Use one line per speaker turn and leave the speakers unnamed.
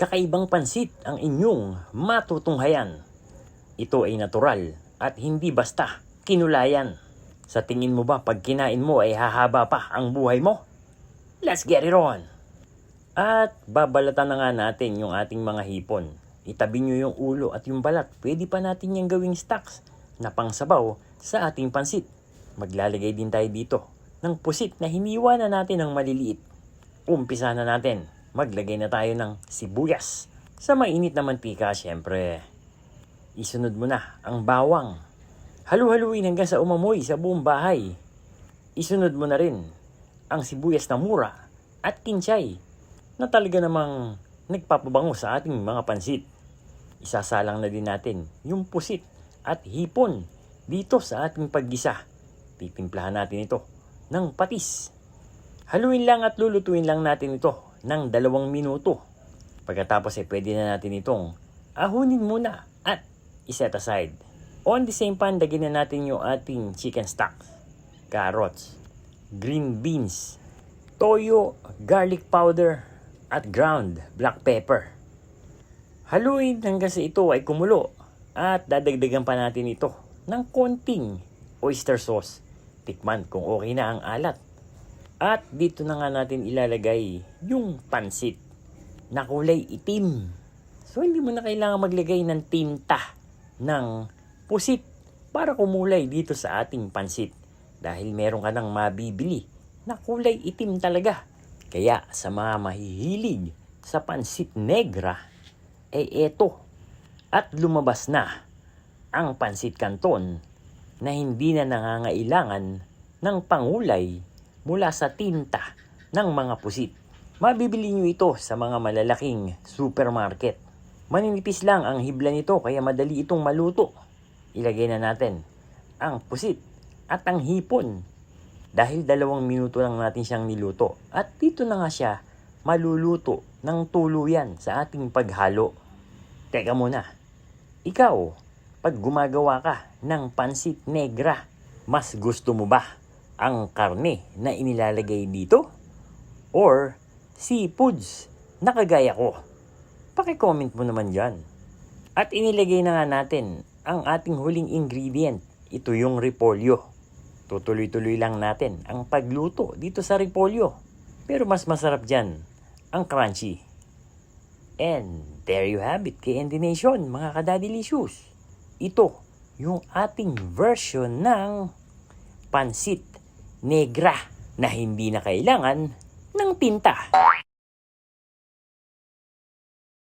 Kakaibang pansit ang inyong matutunghayan. Ito ay natural at hindi basta kinulayan. Sa tingin mo ba pag kinain mo ay hahaba pa ang buhay mo? Let's get it on! At babalatan na nga natin yung ating mga hipon. Itabi nyo yung ulo at yung balat. Pwede pa natin yung gawing stocks na pangsabaw sa ating pansit. Maglalagay din tayo dito ng pusit na hiniwa na natin ng maliliit. Umpisa na natin. Maglagay na tayo ng sibuyas. Sa mainit na mantika, syempre. Isunod mo na ang bawang. Halu-haluin hanggang sa umamoy sa buong bahay. Isunod mo na rin ang sibuyas na mura at kinchay na talaga namang nagpapabango sa ating mga pansit. Isasalang na din natin yung pusit at hipon dito sa ating paggisa. Titimplahan natin ito ng patis. Haluin lang at lulutuin lang natin ito ng dalawang minuto. Pagkatapos ay pwede na natin itong ahunin muna at iset aside. On the same pan, dagin na natin yung ating chicken stock, carrots, green beans, toyo, garlic powder, at ground black pepper. Haluin hanggang sa ito ay kumulo at dadagdagan pa natin ito ng konting oyster sauce. Tikman kung okay na ang alat. At dito na nga natin ilalagay yung pansit na kulay itim. So hindi mo na kailangan maglagay ng tinta ng pusit para kumulay dito sa ating pansit. Dahil meron ka nang mabibili na kulay itim talaga. Kaya sa mga mahihilig sa pansit negra, eh eto. At lumabas na ang pansit kanton na hindi na nangangailangan ng pangulay mula sa tinta ng mga pusit. Mabibili nyo ito sa mga malalaking supermarket. Maninipis lang ang hibla nito kaya madali itong maluto. Ilagay na natin ang pusit at ang hipon dahil dalawang minuto lang natin siyang niluto. At dito na nga siya maluluto ng tuluyan sa ating paghalo. Teka muna, ikaw, pag gumagawa ka ng pansit negra, mas gusto mo ba ang karne na inilalagay dito? Or seafoods na kagaya ko? Pakicomment mo naman dyan. At inilagay na nga natin ang ating huling ingredient. Ito yung repolyo. Tutuloy-tuloy lang natin ang pagluto dito sa repolyo. Pero mas masarap dyan ang crunchy. And there you have it, KND Nation, mga kadadilicious. Ito yung ating version ng pansit negra na hindi na kailangan ng tinta.